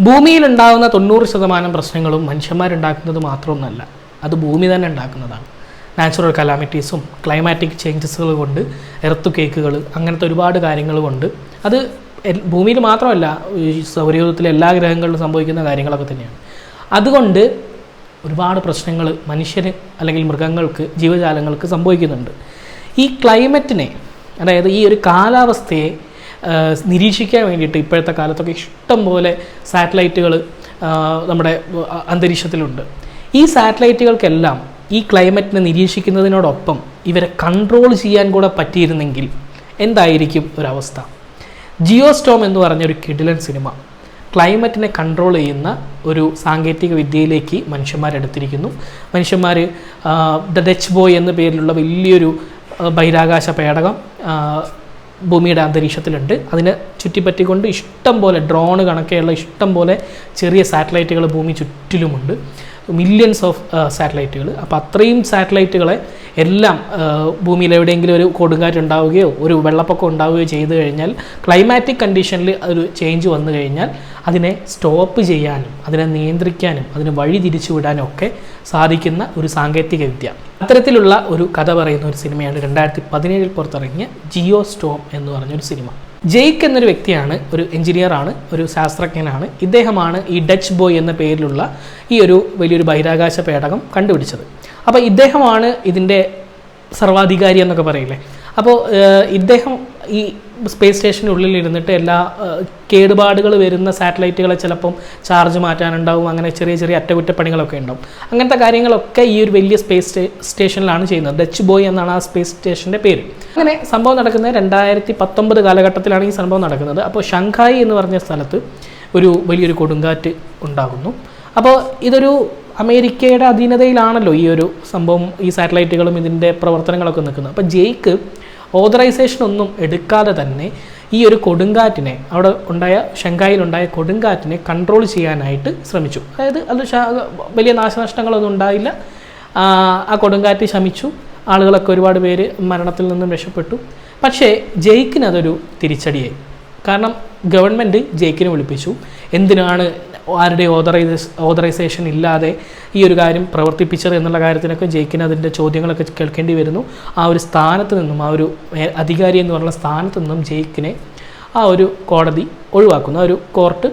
ഭൂമിയിലുണ്ടാകുന്ന തൊണ്ണൂറ് ശതമാനം പ്രശ്നങ്ങളും മനുഷ്യന്മാരുണ്ടാക്കുന്നത് മാത്രമൊന്നുമല്ല അത് ഭൂമി തന്നെ ഉണ്ടാക്കുന്നതാണ്. നാച്ചുറൽ കലാമിറ്റീസും ക്ലൈമാറ്റിക് ചേഞ്ചസുകൾ കൊണ്ട് എർത്ത് കേക്കുകൾ അങ്ങനത്തെ ഒരുപാട് കാര്യങ്ങൾ കൊണ്ട് അത് ഭൂമിയിൽ മാത്രമല്ല സൗരയൂഥത്തിലെ എല്ലാ ഗ്രഹങ്ങളിലും സംഭവിക്കുന്ന കാര്യങ്ങളൊക്കെ തന്നെയാണ്. അതുകൊണ്ട് ഒരുപാട് പ്രശ്നങ്ങൾ മനുഷ്യന് അല്ലെങ്കിൽ മൃഗങ്ങൾക്ക് ജീവജാലങ്ങൾക്ക് സംഭവിക്കുന്നുണ്ട്. ഈ ക്ലൈമറ്റിനെ അതായത് ഈ ഒരു കാലാവസ്ഥയെ നിരീക്ഷിക്കാൻ വേണ്ടിയിട്ട് ഇപ്പോഴത്തെ കാലത്തൊക്കെ ഇഷ്ടം പോലെ സാറ്റലൈറ്റുകൾ നമ്മുടെ അന്തരീക്ഷത്തിലുണ്ട്. ഈ സാറ്റലൈറ്റുകൾക്കെല്ലാം ഈ ക്ലൈമറ്റിനെ നിരീക്ഷിക്കുന്നതിനോടൊപ്പം ഇവരെ കൺട്രോൾ ചെയ്യാൻ കൂടെ പറ്റിയിരുന്നെങ്കിൽ എന്തായിരിക്കും ഒരവസ്ഥ? ജിയോസ്റ്റോം എന്ന് പറഞ്ഞൊരു കിഡിലൻ സിനിമ ക്ലൈമറ്റിനെ കൺട്രോൾ ചെയ്യുന്ന ഒരു സാങ്കേതിക വിദ്യയിലേക്ക് മനുഷ്യന്മാരെടുത്തിരിക്കുന്നു. മനുഷ്യന്മാർ ഡച്ച് ബോയ് എന്ന പേരിലുള്ള വലിയൊരു ബഹിരാകാശ പേടകം ഭൂമിയുടെ അന്തരീക്ഷത്തിലുണ്ട്. അതിനെ ചുറ്റിപ്പറ്റിക്കൊണ്ട് ഇഷ്ടം പോലെ ഡ്രോൺ കണക്കെയുള്ള ഇഷ്ടം പോലെ ചെറിയ സാറ്റലൈറ്റുകൾ ഭൂമി ചുറ്റിലുമുണ്ട്. മില്യൺസ് ഓഫ് സാറ്റലൈറ്റുകൾ അപ്പോൾ അത്രയും സാറ്റലൈറ്റുകളെ എല്ലാം ഭൂമിയിൽ എവിടെയെങ്കിലും ഒരു കൊടുങ്കാറ്റ് ഉണ്ടാവുകയോ ഒരു വെള്ളപ്പൊക്കം ഉണ്ടാവുകയോ ചെയ്തു കഴിഞ്ഞാൽ ക്ലൈമാറ്റിക് കണ്ടീഷനിൽ ഒരു ചേഞ്ച് വന്നു കഴിഞ്ഞാൽ അതിനെ സ്റ്റോപ്പ് ചെയ്യാനും അതിനെ നിയന്ത്രിക്കാനും അതിന് വഴി തിരിച്ചു വിടാനും ഒക്കെ സാധിക്കുന്ന ഒരു സാങ്കേതിക വിദ്യ. അത്തരത്തിലുള്ള ഒരു കഥ പറയുന്ന ഒരു സിനിമയാണ് രണ്ടായിരത്തി പതിനേഴിൽ പുറത്തിറങ്ങിയ ജിയോ സ്റ്റോം എന്ന് പറഞ്ഞൊരു സിനിമ. ജെയ്ക്ക് എന്നൊരു വ്യക്തിയാണ് ഒരു എഞ്ചിനീയറാണ് ഒരു ശാസ്ത്രജ്ഞനാണ്. ഇദ്ദേഹമാണ് ഈ ഡച്ച് ബോയ് എന്ന പേരിലുള്ള ഈ ഒരു വലിയൊരു ബഹിരാകാശ പേടകം കണ്ടുപിടിച്ചത്. അപ്പോൾ ഇദ്ദേഹമാണ് ഇതിന്റെ സർവാധികാരി എന്നൊക്കെ പറയില്ലേ? അപ്പോൾ ഇദ്ദേഹം ഈ സ്പേസ് സ്റ്റേഷനുള്ളിൽ ഇരുന്നിട്ട് എല്ലാ കേടുപാടുകൾ വരുന്ന സാറ്റലൈറ്റുകളെ ചിലപ്പം ചാർജ് മാറ്റാനുണ്ടാവും. അങ്ങനെ ചെറിയ ചെറിയ അറ്റകുറ്റപ്പണികളൊക്കെ ഉണ്ടാവും. അങ്ങനത്തെ കാര്യങ്ങളൊക്കെ ഈ ഒരു വലിയ സ്പേസ് സ്റ്റേഷനിലാണ് ചെയ്യുന്നത്. ഡച്ച് ബോയ് എന്നാണ് ആ സ്പേസ് സ്റ്റേഷന്റെ പേര്. അങ്ങനെ സംഭവം നടക്കുന്നത് രണ്ടായിരത്തി പത്തൊമ്പത് കാലഘട്ടത്തിലാണ് ഈ സംഭവം നടക്കുന്നത്. അപ്പോൾ ഷങ്ഹായി എന്ന് പറഞ്ഞ സ്ഥലത്ത് ഒരു വലിയൊരു കൊടുങ്കാറ്റ് ഉണ്ടാകുന്നു. അപ്പോൾ ഇതൊരു അമേരിക്കയുടെ അധീനതയിലാണല്ലോ ഈ ഒരു സംഭവം ഈ സാറ്റലൈറ്റുകളും ഇതിന്റെ പ്രവർത്തനങ്ങളൊക്കെ നിൽക്കുന്നത്. അപ്പോൾ ജെയ്ക്ക് ഓതറൈസേഷൻ ഒന്നും എടുക്കാതെ തന്നെ ഈ ഒരു കൊടുങ്കാറ്റിനെ അവിടെ ഉണ്ടായ ഷങ്കായിലുണ്ടായ കൊടുങ്കാറ്റിനെ കൺട്രോൾ ചെയ്യാനായിട്ട് ശ്രമിച്ചു. അതായത് അത് വലിയ നാശനഷ്ടങ്ങളൊന്നും ഉണ്ടായില്ല. ആ, കൊടുങ്കാറ്റ് ശമിച്ചു. ആളുകളൊക്കെ ഒരുപാട് പേര് മരണത്തിൽ നിന്നും രക്ഷപ്പെട്ടു. പക്ഷേ ജയിക്കിന് അതൊരു തിരിച്ചടിയായി. കാരണം ഗവൺമെന്റ് ജയിക്കിനെ വിളിപ്പിച്ചു. എന്തിനാണ് ആരുടെ ഓതറൈസ് ഓതറൈസേഷൻ ഇല്ലാതെ ഈ ഒരു കാര്യം പ്രവർത്തിപ്പിച്ചത് എന്നുള്ള കാര്യത്തിനൊക്കെ ജയിക്കിന് അതിന്റെ ചോദ്യങ്ങളൊക്കെ കേൾക്കേണ്ടി വരുന്നു. ആ ഒരു സ്ഥാനത്ത് നിന്നും ആ ഒരു അധികാരി എന്ന് പറയുന്ന സ്ഥാനത്ത് നിന്നും ജയിക്കിനെ ആ ഒരു കോടതി ഒഴിവാക്കുന്നു ആ ഒരു കോർട്ട്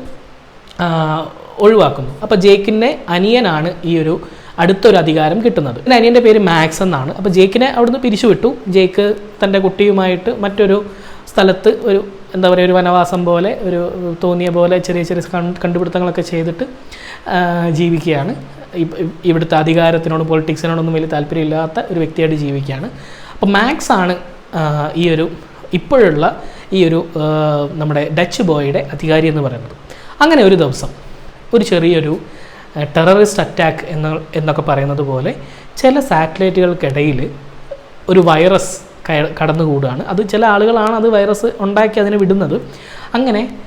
ഒഴിവാക്കുന്നു. അപ്പോൾ ജേക്കിന്റെ അനിയനാണ് ഈ ഒരു അടുത്തൊരു അധികാരം കിട്ടുന്നത്. പിന്നെ അനിയന്റെ പേര് മാക്സ് എന്നാണ്. അപ്പോൾ ജേക്കിനെ അവിടുന്ന് പിരിച്ചുവിട്ടു. ജേക്ക് തന്റെ കുട്ടിയുമായിട്ട് മറ്റൊരു സ്ഥലത്ത് ഒരു എന്താ പറയുക ഒരു വനവാസം പോലെ ഒരു തോന്നിയ പോലെ ചെറിയ ചെറിയ കണ്ടുപിടുത്തങ്ങളൊക്കെ ചെയ്തിട്ട് ജീവിക്കുകയാണ്. ഇവിടുത്തെ അധികാരത്തിനോടും പൊളിറ്റിക്സിനോടൊന്നും വലിയ താല്പര്യമില്ലാത്ത ഒരു വ്യക്തിയായിട്ട് ജീവിക്കുകയാണ്. അപ്പോൾ മാക്സ് ആണ് ഈ ഒരു ഇപ്പോഴുള്ള ഈ ഒരു നമ്മുടെ ഡച്ച് ബോയുടെ അധികാരി എന്ന് പറയുന്നത്. അങ്ങനെ ഒരു ദിവസം ഒരു ചെറിയൊരു ടെററിസ്റ്റ് അറ്റാക്ക് എന്ന് എന്നൊക്കെ പറയുന്നത് പോലെ ചില സാറ്റലൈറ്റുകൾക്കിടയിൽ ഒരു വൈറസ് കയ- കടന്നുകൂടുകയാണ് അത് ചില ആളുകളാണ് അത് വൈറസ് ഉണ്ടാക്കി അതിനെ വിടുന്നത്. അങ്ങനെ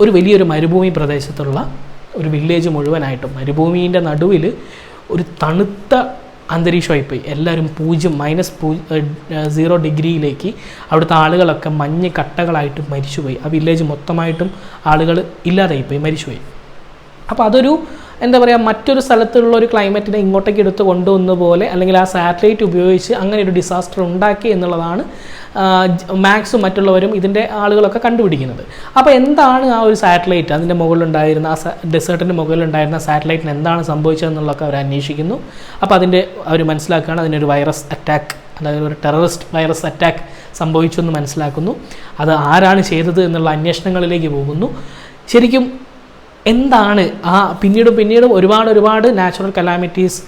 ഒരു വലിയൊരു മരുഭൂമി പ്രദേശത്തുള്ള ഒരു വില്ലേജ് മുഴുവനായിട്ടും മരുഭൂമിന്റെ നടുവിൽ ഒരു തണുത്ത അന്തരീക്ഷമായി പോയി. എല്ലാവരും പൂജ്യം മൈനസ് പൂ സീറോ ഡിഗ്രിയിലേക്ക് അവിടുത്തെ ആളുകളൊക്കെ മഞ്ഞ് കട്ടകളായിട്ട് മരിച്ചുപോയി. ആ വില്ലേജ് മൊത്തമായിട്ടും ആളുകൾ ഇല്ലാതായിപ്പോയി മരിച്ചുപോയി. അപ്പോൾ അതൊരു എന്താ പറയുക മറ്റൊരു സ്ഥലത്തുള്ള ഒരു ക്ലൈമറ്റിനെ ഇങ്ങോട്ടേക്ക് എടുത്ത് കൊണ്ടുവന്ന പോലെ അല്ലെങ്കിൽ ആ സാറ്റലൈറ്റ് ഉപയോഗിച്ച് അങ്ങനെ ഒരു ഡിസാസ്റ്റർ ഉണ്ടാക്കി എന്നുള്ളതാണ് മാക്സും മറ്റുള്ളവരും ഇതിന്റെ ആളുകളൊക്കെ കണ്ടുപിടിക്കുന്നത്. അപ്പോൾ എന്താണ് ആ ഒരു സാറ്റലൈറ്റ് അതിന്റെ മുകളിലുണ്ടായിരുന്ന ആ ഡെസേർട്ടിന്റെ മുകളിലുണ്ടായിരുന്ന സാറ്റലൈറ്റിന് എന്താണ് സംഭവിച്ചതെന്നുള്ളതൊക്കെ അവർ അന്വേഷിക്കുന്നു. അപ്പോൾ അതിന്റെ അവർ മനസ്സിലാക്കുകയാണ് അതിനൊരു വൈറസ് അറ്റാക്ക് അതായത് ഒരു ടെററിസ്റ്റ് വൈറസ് അറ്റാക്ക് സംഭവിച്ചു എന്ന് മനസ്സിലാക്കുന്നു. അത് ആരാണ് ചെയ്തത് എന്നുള്ള അന്വേഷണങ്ങളിലേക്ക് പോകുന്നു. ശരിക്കും എന്താണ് ആ പിന്നീടും പിന്നീടും ഒരുപാട് ഒരുപാട് നാച്ചുറൽ കലാമിറ്റീസ്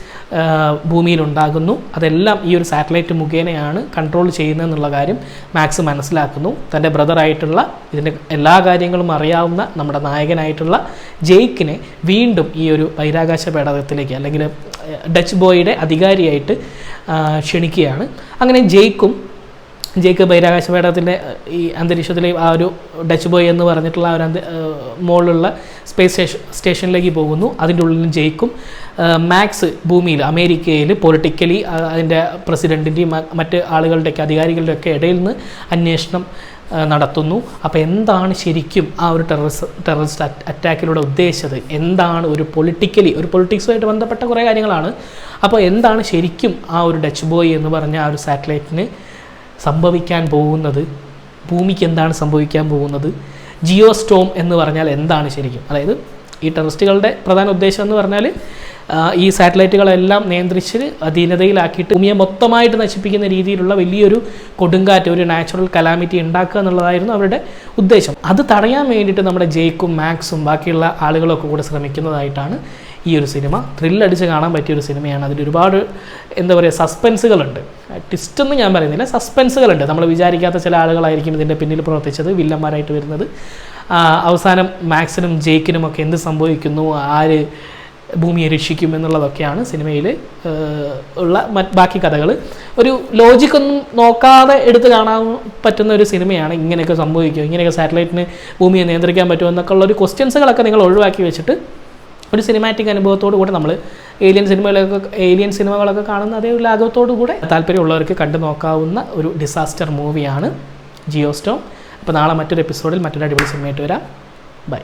ഭൂമിയിൽ ഉണ്ടാകുന്നു അതെല്ലാം ഈ ഒരു സാറ്റലൈറ്റ് മുഖേനയാണ് കൺട്രോൾ ചെയ്യുന്നത് എന്നുള്ള കാര്യം മാക്സ് മനസ്സിലാക്കുന്നു. തന്റെ ബ്രദറായിട്ടുള്ള ഇതിന്റെ എല്ലാ കാര്യങ്ങളും അറിയാവുന്ന നമ്മുടെ നായകനായിട്ടുള്ള ജെയ്ക്കിനെ വീണ്ടും ഈ ഒരു ബഹിരാകാശ പേടകത്തിലേക്ക് അല്ലെങ്കിൽ ഡച്ച് ബോയുടെ അധികാരിയായിട്ട് ക്ഷണിക്കുകയാണ്. അങ്ങനെ ജെയ്ക്കും ജേക്ക് ബഹിരാകാശ പേടകത്തിന്റെ ഈ അന്തരീക്ഷത്തിലെ ആ ഒരു ഡച്ച് ബോയ് എന്ന് പറഞ്ഞിട്ടുള്ള ആ ഒരു മുകളിലുള്ള സ്പേസ് സ്റ്റേഷൻ സ്റ്റേഷനിലേക്ക് പോകുന്നു. അതിന്റെ ഉള്ളിൽ ജയിക്കും. മാക്സ് ഭൂമിയിൽ അമേരിക്കയിൽ പൊളിറ്റിക്കലി അതിന്റെ പ്രസിഡന്റിന്റെയും മറ്റ് ആളുകളുടെയൊക്കെ അധികാരികളുടെയൊക്കെ ഇടയിൽ നിന്ന് അന്വേഷണം നടത്തുന്നു. അപ്പോൾ എന്താണ് ശരിക്കും ആ ഒരു ടെററിസ്റ്റ് ടെററിസ്റ്റ് അറ്റാക്കിലൂടെ ഉദ്ദേശിച്ചത്? എന്താണ് ഒരു പൊളിറ്റിക്കലി ഒരു പൊളിറ്റിക്സുമായിട്ട് ബന്ധപ്പെട്ട കുറേ കാര്യങ്ങളാണ്. അപ്പോൾ എന്താണ് ശരിക്കും ആ ഒരു ഡച്ച് ബോയ് എന്ന് പറഞ്ഞ ആ ഒരു സാറ്റലൈറ്റിന് സംഭവിക്കാൻ പോകുന്നത്? ഭൂമിക്ക് എന്താണ് സംഭവിക്കാൻ പോകുന്നത്? ജിയോ സ്റ്റോം എന്ന് പറഞ്ഞാൽ എന്താണ് ശരിക്കും? അതായത് ഈ ടെററിസ്റ്റുകളുടെ പ്രധാന ഉദ്ദേശം എന്ന് പറഞ്ഞാൽ ഈ സാറ്റലൈറ്റുകളെല്ലാം നിയന്ത്രിച്ച് അധീനതയിലാക്കിയിട്ട് ഭൂമിയെ മൊത്തമായിട്ട് നശിപ്പിക്കുന്ന രീതിയിലുള്ള വലിയൊരു കൊടുങ്കാറ്റ് ഒരു നാച്ചുറൽ കലാമിറ്റി ഉണ്ടാക്കുക എന്നുള്ളതായിരുന്നു അവരുടെ ഉദ്ദേശം. അത് തടയാൻ വേണ്ടിയിട്ട് നമ്മുടെ ജെയ്ക്കും മാക്സും ബാക്കിയുള്ള ആളുകളൊക്കെ കൂടെ ശ്രമിക്കുന്നതായിട്ടാണ് ഈ ഒരു സിനിമ. ത്രില്ലടിച്ച് കാണാൻ പറ്റിയ ഒരു സിനിമയാണ്. അതിൽ ഒരുപാട് എന്താ പറയുക സസ്പെൻസുകളുണ്ട്. ട്വിസ്റ്റ് എന്ന് ഞാൻ പറയുന്നില്ല. സസ്പെൻസുകളുണ്ട്. നമ്മൾ വിചാരിക്കാത്ത ചില ആളുകളായിരിക്കും ഇതിന്റെ പിന്നിൽ പ്രവർത്തിച്ചത് വില്ലന്മാരായിട്ട് വരുന്നത്. അവസാനം മാക്സിനും ജേക്കിനും ഒക്കെ എന്ത് സംഭവിക്കുന്നു ആര് ഭൂമിയെ രക്ഷിക്കും എന്നുള്ളതൊക്കെയാണ് സിനിമയിൽ ഉള്ള ബാക്കി കഥകൾ. ഒരു ലോജിക്കൊന്നും നോക്കാതെ എടുത്ത് കാണാൻ പറ്റുന്ന ഒരു സിനിമയാണ് ഇങ്ങനെയൊക്കെ സംഭവിക്കും ഇങ്ങനെയൊക്കെ സാറ്റലൈറ്റിന് ഭൂമിയെ നിയന്ത്രിക്കാൻ പറ്റുമോ എന്നൊക്കെ ഉള്ള ഒരു ക്വസ്റ്റ്യൻസുകളൊക്കെ നിങ്ങൾ ഒഴിവാക്കി വെച്ചിട്ട് ഒരു സിനിമാറ്റിക് അനുഭവത്തോടു കൂടെ നമ്മൾ ഏലിയൻ സിനിമകളൊക്കെ ഏലിയൻ സിനിമകളൊക്കെ കാണുന്ന അതേ ലാഘവത്തോടു കൂടെ താല്പര്യമുള്ളവർക്ക് കണ്ടു നോക്കാവുന്ന ഒരു ഡിസാസ്റ്റർ മൂവിയാണ് ജിയോ സ്റ്റോം. അപ്പോൾ നാളെ മറ്റൊരു എപ്പിസോഡിൽ മറ്റൊരു അടിപൊളി സിനിമയായിട്ട് വരാം. ബൈ